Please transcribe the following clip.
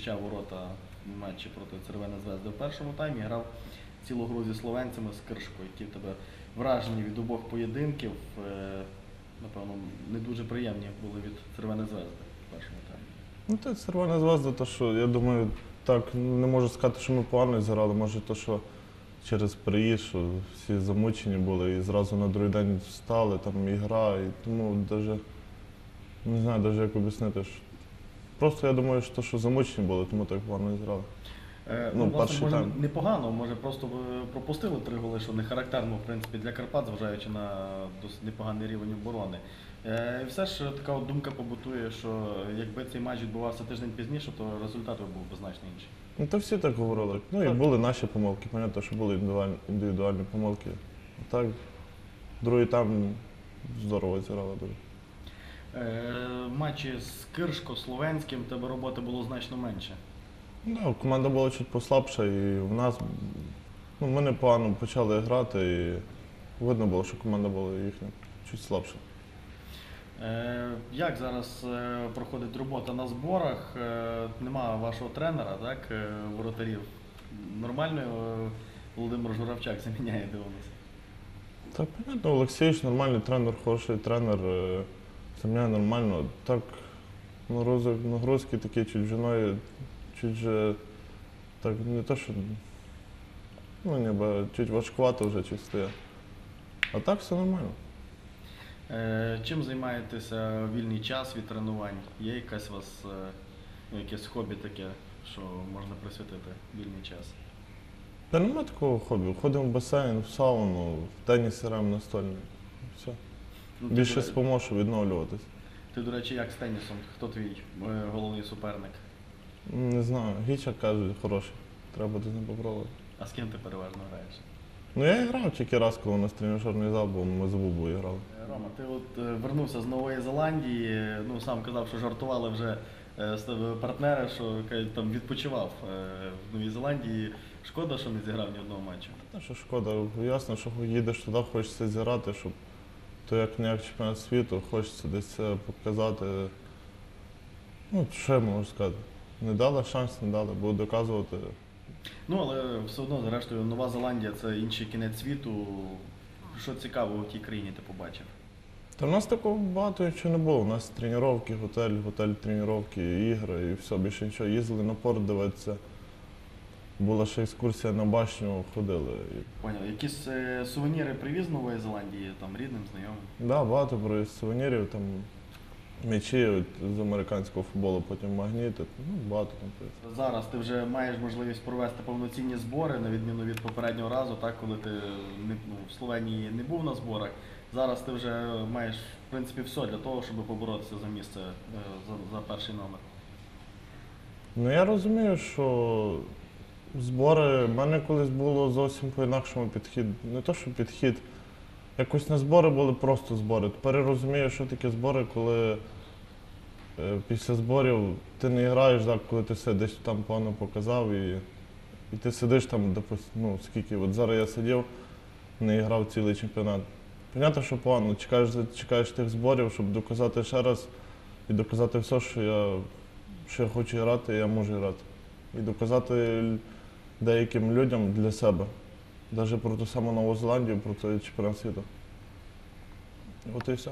захищав ворота в матчі проти Цервена Звезди в першому таймі. Грав цілу гру зі словенцями з Киршко. Які в тебе враження від обох поєдинків? Е, Напевно, не дуже приємні були від Цервена Звезди в першому таймі. Ну, це червона звезда, то що я думаю, так не можу сказати, що ми погано зіграли. Може, то що через приїзд, що всі замучені були і зразу на другий день встали, там і гра, і тому даже не знаю навіть як об'яснити. Що... Просто я думаю, що, що замучені були, тому так погано і зіграли. Е, Ну, ну, власне, перший може, тайм. непогано, може просто ви пропустили три голи, що не характерно в принципі для Карпат, зважаючи на досить непоганий рівень оборони. Е, і все ж така от думка побутує, що якби цей матч відбувався тиждень пізніше, то результат би був би значно інший. Ну, то всі так говорили. Ну і Так. були наші помилки, понятно, що були індивідуальні, індивідуальні помилки. А так, другий там здорово зіграли дуже. Е, матчі з Киршко, Словенським, тебе роботи було значно менше. Да, команда була чуть послабша, і в нас ну, ми непогано почали грати, і видно було, що команда була їхня чуть слабша. Е, як зараз е, проходить робота на зборах? Нема вашого тренера, так, воротарів. Нормально Володимир Журавчак заміняє Дионис? Так, понятно, Олексійович нормальний тренер, хороший тренер, земля нормально. Так, нагрузок- нагрузки такі чуть жіною, чуть же, так не то, що ну, ніби чуть важкувато вже чуть стає. А так все нормально. Е, Чим займаєтеся в вільний час від тренувань? Є якась у вас е, ну, якесь хобі таке, що можна присвятити вільний час? Та немає такого хобі. Ходимо в басейн, в сауну, в теніс граємо настольний. Все. Ну, ти, Більше до- щоб відновлюватись. Ти, до речі, як з тенісом? Хто твій е, головний суперник? Не знаю, Гіча каже, хороший. Треба буде з ним попробувати. А з ким ти переважно граєш? Ну я і грав тільки раз, коли у нас тренажерний зал був, ми з Бубою грали. Е, Рома, ти от е, вернувся з Нової Зеландії, е, ну сам казав, що жартували вже е, з тебе партнери, що кажуть, там відпочивав е, в Новій Зеландії. Шкода, що не зіграв ні одного матчу. Та що шкода, ясно, що їдеш туди, хочеться зіграти, щоб то як не як чемпіонат світу, хочеться десь показати. Ну, що я можу сказати? Не дали шанс, не дали, буду доказувати. Ну, але все одно, зрештою, Нова Зеландія це інший кінець світу. Що цікаво у тій країні ти побачив? Та в нас такого багато нічого не було. У нас тренування, готель, готель, тренування, ігри і все, більше нічого. Їздили на порт дивитися. Була ще екскурсія на башню, ходили. Поняв, якісь е, сувеніри привіз з Нової Зеландії, там рідним, знайомим. да, багато про сувенірів, там м'ячі от, з американського футболу, потім магніти. Ну, багато там. привезли. Зараз ти вже маєш можливість провести повноцінні збори, на відміну від попереднього разу, так, коли ти не, ну, в Словенії не був на зборах. Зараз ти вже маєш в принципі все для того, щоб поборотися за місце е, за, за перший номер. Ну я розумію, що збори, в мене колись було зовсім по-інакшому підхід. Не то, що підхід. Якось не збори були просто збори. Тепер я розумію, що таке збори, коли е, після зборів ти не граєш, так, коли ти десь там погано показав і, і ти сидиш там, допустим, ну скільки, от зараз я сидів, не грав цілий чемпіонат. Понятно, що погано, чекаєш, чекаєш тих зборів, щоб доказати ще раз і доказати все, що я, я хочу грати, я можу грати. І доказати деяким людям для себе. Навіть про ту саму Нову Зеландію, про цей чемпіонат світу. От і все.